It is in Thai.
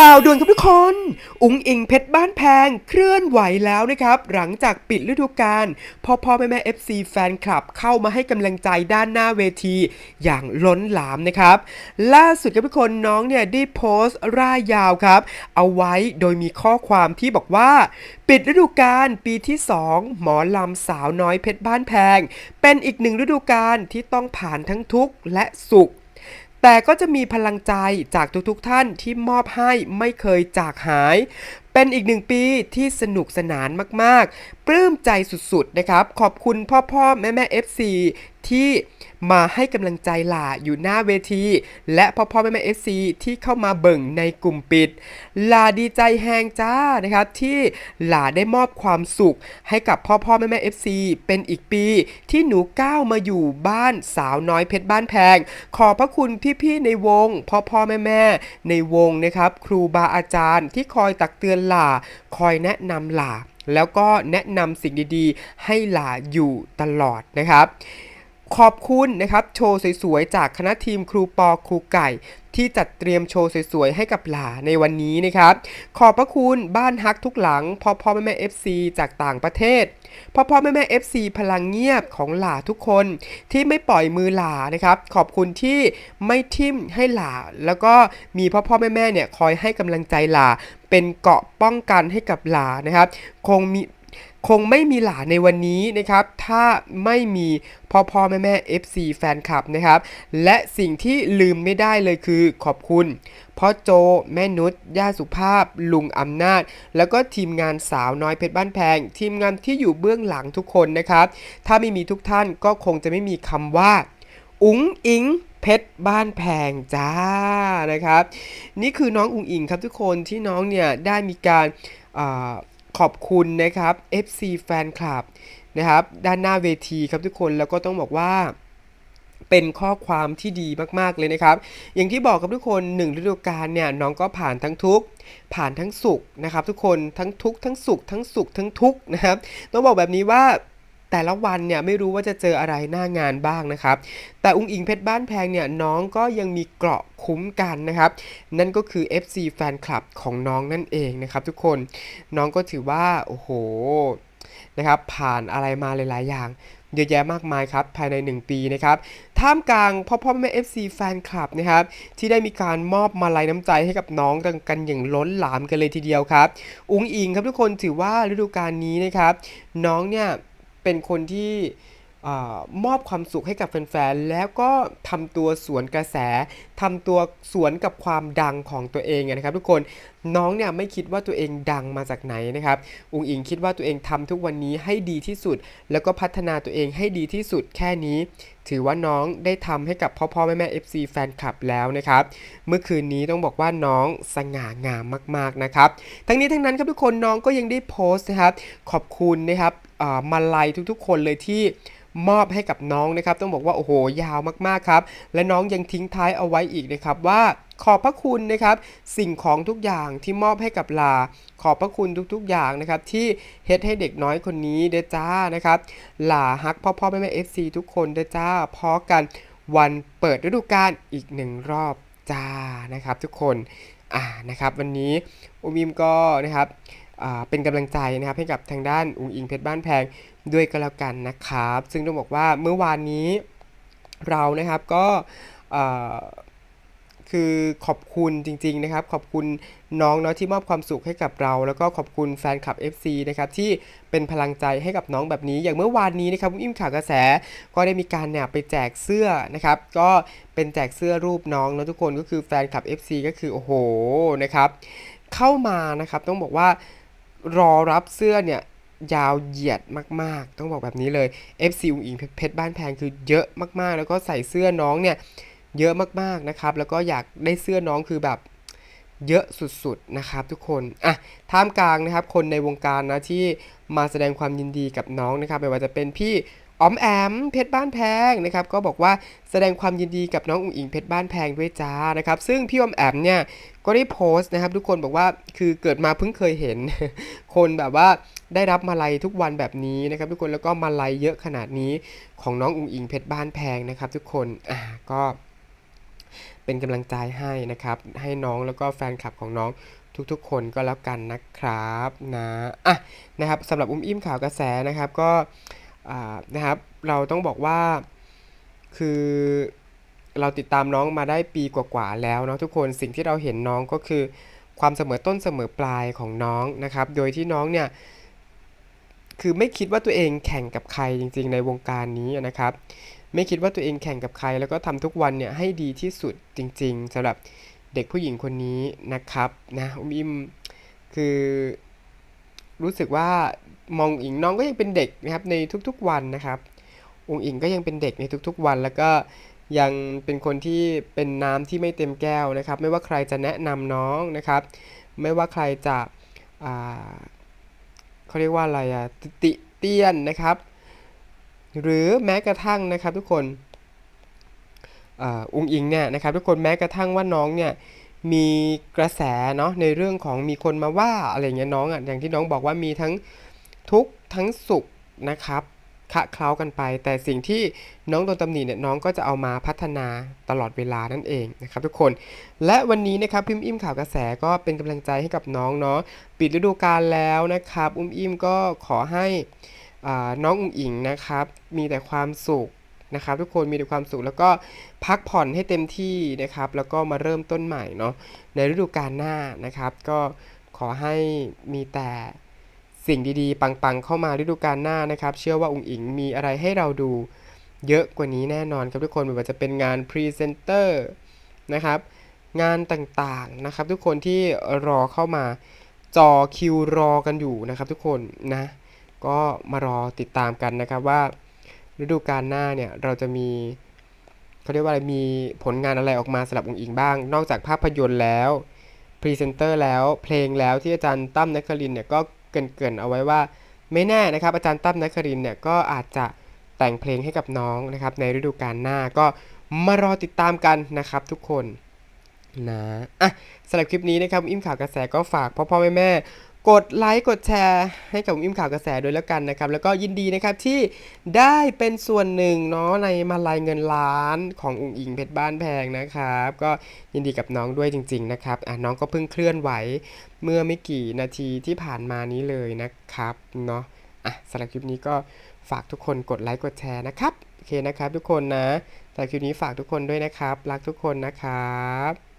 ข่าวด่วนครับทุกคน อุ๋งอิงเพชรบ้านแพงเคลื่อนไหวแล้วนะครับ หลังจากปิดฤดูกาลพ่อพ่อแม่แม่ FC แฟนคลับเข้ามาให้กำลังใจด้านหน้าเวทีอย่างล้นหลามนะครับ ล่าสุดครับทุกคนน้องเนี่ยได้โพสต์ร่ายยาวครับ เอาไว้โดยมีข้อความที่บอกว่า ปิดฤดูกาลปีที่ 2 หมอลำสาวน้อยเพชรบ้านแพง เป็นอีกหนึ่งฤดูกาลที่ต้องผ่านทั้งทุกข์และสุข แต่ก็จะมีพลังใจจากทุกๆท่านที่มอบให้ไม่เคยจากหาย เป็นอีกหนึ่งปีที่สนุกสนานมากๆ ปลื้มใจสุดๆนะครับ ขอบคุณพ่อพ่อแม่แม่ FC ที่มาให้กำลังใจหล่าอยู่หน้าเวที และพ่อพ่อแม่แม่ FC ที่เข้ามาเบิ่งในกลุ่มปิดหล่าดีใจแหงจ้านะครับที่หล่าได้มอบความสุข ให้กับพ่อพ่อแม่แม่ FC เป็นอีกปีที่หนูก้าวมาอยู่บ้านสาวน้อยเพชรบ้านแพง ขอบพระคุณพี่ๆในวง พ่อพ่อแม่แม่ในวงนะครับ ครูบาอาจารย์ที่คอยตักเตือนหล่า คอยแนะนำหล่า แล้วก็แนะนำสิ่งดีๆ ให้หล่าอยู่ตลอดนะครับขอบคุณนะครับโชว์สวยๆจากคณะทีมครูปอครูไก่ ที่จัดเตรียมโชว์สวยๆให้กับหลาในวันนี้นะครับ ขอบพระคุณบ้านฮักทุกหลังพ่อพ่อแม่แม่ FC จากต่างประเทศพ่อพ่อแม่แม่ FC พลังเงียบของหลาทุกคนที่ไม่ปล่อยมือหลานะครับ ขอบคุณที่ไม่ทิมให้หลา แล้วก็มีพ่อพ่อแม่แม่เนี่ยคอยให้กำลังใจหลา เป็นเกราะป้องกันให้กับหลานะครับ คงมีคงไม่มีหลานในวันนี้นะครับ ถ้าไม่มีพ่อพ่อแม่แม่ FC แฟนคลับนะครับ และสิ่งที่ลืมไม่ได้เลยคือขอบคุณพ่อโจ แม่นุชย่าสุภาพ ลุงอำนาจ แล้วก็ทีมงานสาวน้อยเพชรบ้านแพง ทีมงานที่อยู่เบื้องหลังทุกคนนะครับ ถ้าไม่มีทุกท่านก็คงจะไม่มีคำว่า อุ๋งอิง เพชรบ้านแพงจ้านะครับ นี่คือน้องอุ๋งอิงครับทุกคนที่น้องเนี่ยได้มีการอขอบคุณนะครับ FC แฟนคลับนะครับด้านหน้าเวทีครับทุกคนแล้วก็ต้องบอกว่าเป็นข้อความที่ดีมากๆเลยนะครับ อย่างที่บอกกับทุกคนหนึ่งฤดูกาลเนี่ยน้องก็ผ่านทั้งทุกผ่านทั้งสุขนะครับ ทุกคนทั้งทุกทั้งสุขทั้งสุขทั้งทุกนะครับ ต้องบอกแบบนี้ว่า แต่ละวันเนี่ยไม่รู้ว่าจะเจออะไรหน้างานบ้างนะครับ แต่อุ้งอิงเพชรบ้านแพงเนี่ยน้องก็ยังมีเกราะคุ้มกันนะครับ นั่นก็คือ FC แฟนคลับของน้องนั่นเองนะครับทุกคนน้องก็ถือว่าโอ้โหนะครับผ่านอะไรมาหลาย ๆ อย่างเยอะแยะมากมายครับภายใน 1 ปีนะครับท่ามกลางพ่อพ่อแม่ FC แฟนคลับนะครับที่ได้มีการมอบมาลัยน้ำใจให้กับน้องกันอย่างล้นหลามกันเลยทีเดียวครับ อุ้งอิงครับทุกคนถือว่าฤดูกาลนี้นะครับน้องเนี่ย เป็นคนที่อมอบความสุขให้กับแฟนๆ แล้วก็ทำตัวสวนกระแสทำตัวสวนกับความดังของตัวเองนะครับทุกคนน้องเนี่ยไม่คิดว่าตัวเองดังมาจากไหนนะครับอุงอิงคิดว่าตัวเองทำทุกวันนี้ให้ดีที่สุด แล้วก็พัฒนาตัวเองให้ดีที่สุดแค่นี้ ถือว่าน้องได้ทำให้กับพ่อพ่อแม่แม่ FC แฟนคลับแล้วนะครับ เมื่อคืนนี้ต้องบอกว่าน้องสง่างามมากๆนะครับ ทั้งนี้ทั้งนั้นครับทุกคนน้องก็ยังได้โพสต์นะครับขอบคุณนะครับ มาลัยทุกๆ คนเลยที่มอบให้กับน้องนะครับต้องบอกว่าโอ้โหยาวมากๆครับ และน้องยังทิ้งท้ายเอาไว้อีกนะครับว่าขอบพระคุณนะครับ สิ่งของทุกอย่างที่มอบให้กับลา ขอบพระคุณทุกๆ อย่างนะครับ ที่เฮ็ดให้เด็กน้อยคนนี้เด้จ้านะครับลาฮักพ่อพ่อแม่แม่เอฟซีทุกคนเด้จ้าพอกันวันเปิดฤดูกาลอีกหนึ่งรอบจ้านะครับ ทุกคนอ่านะครับ วันนี้อุมิมก็นะครับ เป็นกำลังใจนะครับให้กับทางด้านอุงอิงเพชรบ้านแพงด้วยก็แล้วกันนะครับ ซึ่งต้องบอกว่าเมื่อวานนี้เรานะครับก็คือขอบคุณจริง ๆ นะครับ ขอบคุณน้องเนาะที่มอบความสุขให้กับเรา แล้วก็ขอบคุณแฟนคลับ FC นะครับที่เป็นพลังใจให้กับน้องแบบนี้ อย่างเมื่อวานนี้นะครับอิ่มข่าวกระแสก็ได้มีการเนี่ยไปแจกเสื้อนะครับ ก็เป็นแจกเสื้อรูปน้องนะทุกคนก็คือแฟนคลับ FC ก็คือโอ้โหนะครับ เข้ามานะครับต้องบอกว่า รอรับเสื้อเนี่ยยาวเหยียดมาก ๆ ต้องบอกแบบนี้เลย FC อุ๋งอิงเพชรบ้านแพงคือเยอะมากๆ แล้วก็ใส่เสื้อน้องเนี่ยเยอะมากๆนะครับ แล้วก็อยากได้เสื้อน้องคือแบบเยอะสุดๆนะครับทุกคนอะท่ามกลางนะครับคนในวงการนะที่มาแสดงความยินดีกับน้องนะครับไม่ว่าจะเป็นพี่ อมแอมเพชรบ้านแพงนะครับก็บอกว่าแสดงความยินดีกับน้องอุ๋งอิงเพชรบ้านแพงด้วยจ้านะครับซึ่งพี่อมแอมเนี่ยก็ได้โพสต์นะครับ ทุกคนบอกว่าคือเกิดมาเพิ่งเคยเห็น คนแบบว่าได้รับมาลัยทุกวันแบบนี้นะครับ ทุกคนแล้วก็มาลัยเยอะขนาดนี้ของน้องอุ๋งอิงเพชรบ้านแพงนะครับ ทุกคนอ่าก็เป็นกำลังใจให้นะครับ ให้น้องแล้วก็แฟนคลับของน้องทุกๆ คนก็แล้วกันนะครับนะอะนะครับสำหรับอุ้มอิ่มข่าวกระแสนะครับก็ นะครับ เราต้องบอกว่าคือเราติดตามน้องมาได้ปีกว่าๆแล้วเนาะทุกคนสิ่งที่เราเห็นน้องก็คือความเสมอต้นเสมอปลายของน้องนะครับ โดยที่น้องเนี่ยคือไม่คิดว่าตัวเองแข่งกับใครจริง ๆ ในวงการนี้นะครับ ไม่คิดว่าตัวเองแข่งกับใคร แล้วก็ทำทุกวันเนี่ยให้ดีที่สุดจริง ๆสำหรับเด็กผู้หญิงคนนี้นะครับนะอุ้มอิมคือ รู้สึกว่ามองอิงน้องก็ยังเป็นเด็กนะครับในทุกๆวันนะครับองอิงก็ยังเป็นเด็กในทุกๆวัน แล้วก็ยังเป็นคนที่เป็นน้ำที่ไม่เต็มแก้วนะครับ ไม่ว่าใครจะแนะนำน้องนะครับ ไม่ว่าใครจะเขาเรียกว่าอะไรอะติติเตียนนะครับ หรือแม้กระทั่งนะครับทุกคนอองอิงเนี่ยนะครับทุกคนแม้กระทั่งว่าน้องเนี่ย มีกระแสเนาะในเรื่องของมีคนมาว่าอะไรเงี้ยน้องอะอย่างที่น้องบอกว่ามีทั้งทุกทั้งสุขนะครับคะเคล้ากันไป แต่สิ่งที่น้องโดนตำหนิเนี่ยน้องก็จะเอามาพัฒนาตลอดเวลานั่นเองนะครับทุกคน และวันนี้นะครับพิมพ์อิ่มข่าวกระแสก็เป็นกำลังใจให้กับน้องเนาะปิดฤดูกาลแล้วนะครับ อุ้มอิ่มก็ขอให้น้องอุ้งอิงนะครับ มีแต่ความสุข นะครับทุกคนมีแต่ความสุขแล้วก็พักผ่อนให้เต็มที่นะครับ แล้วก็มาเริ่มต้นใหม่เนาะในฤดูกาลหน้านะครับ ก็ขอให้มีแต่สิ่งดีๆ ปังๆ เข้ามาฤดูกาลหน้านะครับ เชื่อว่าอุ้งอิงมีอะไรให้เราดูเยอะกว่านี้แน่นอนครับทุกคนไม่ว่าจะเป็นงานพรีเซนเตอร์นะครับ งานต่างๆนะครับทุกคนที่รอเข้ามาจอคิวรอกันอยู่นะครับทุกคนนะ ก็มารอติดตามกันนะครับว่า ฤดูกาลหน้าเนี่ยเราจะมีเขาเรียกว่าอะไรมีผลงานอะไรออกมาสำหรับองค์อิงบ้าง นอกจากภาพยนตร์แล้วพรีเซนเตอร์แล้วเพลงแล้วที่อาจารย์ตั้มนครินเนี่ยก็เกรินๆเอาไว้ว่า ไม่แน่นะครับ อาจารย์ตั้มนครินเนี่ยก็อาจจะแต่งเพลงให้กับน้องนะครับ ในฤดูกาลหน้าก็มารอติดตามกันนะครับทุกคนนะอะสำหรับคลิปนี้นะครับอิ่มข่าวกระแสก็ฝากพ่อพ่อแม่แม่ กดไลค์กดแชร์ให้กับอิ่มข่าวกระแสด้วยแล้วกันนะครับ แล้วก็ยินดีนะครับที่ได้เป็นส่วนหนึ่งเนาะในมาลายเงินล้านของอุ๋งอิงเพชรบ้านแพงนะครับ ก็ยินดีกับน้องด้วยจริง ๆ นะครับอะน้องก็เพิ่งเคลื่อนไหวเมื่อไม่กี่นาทีที่ผ่านมานี้เลยนะครับเนาะอะสำหรับคลิปนี้ก็ฝากทุกคนกดไลค์กดแชร์นะครับโอเคนะครับ ทุกคนนะสำหรับคลิปนี้ฝากทุกคนด้วยนะครับ รักทุกคนนะครับ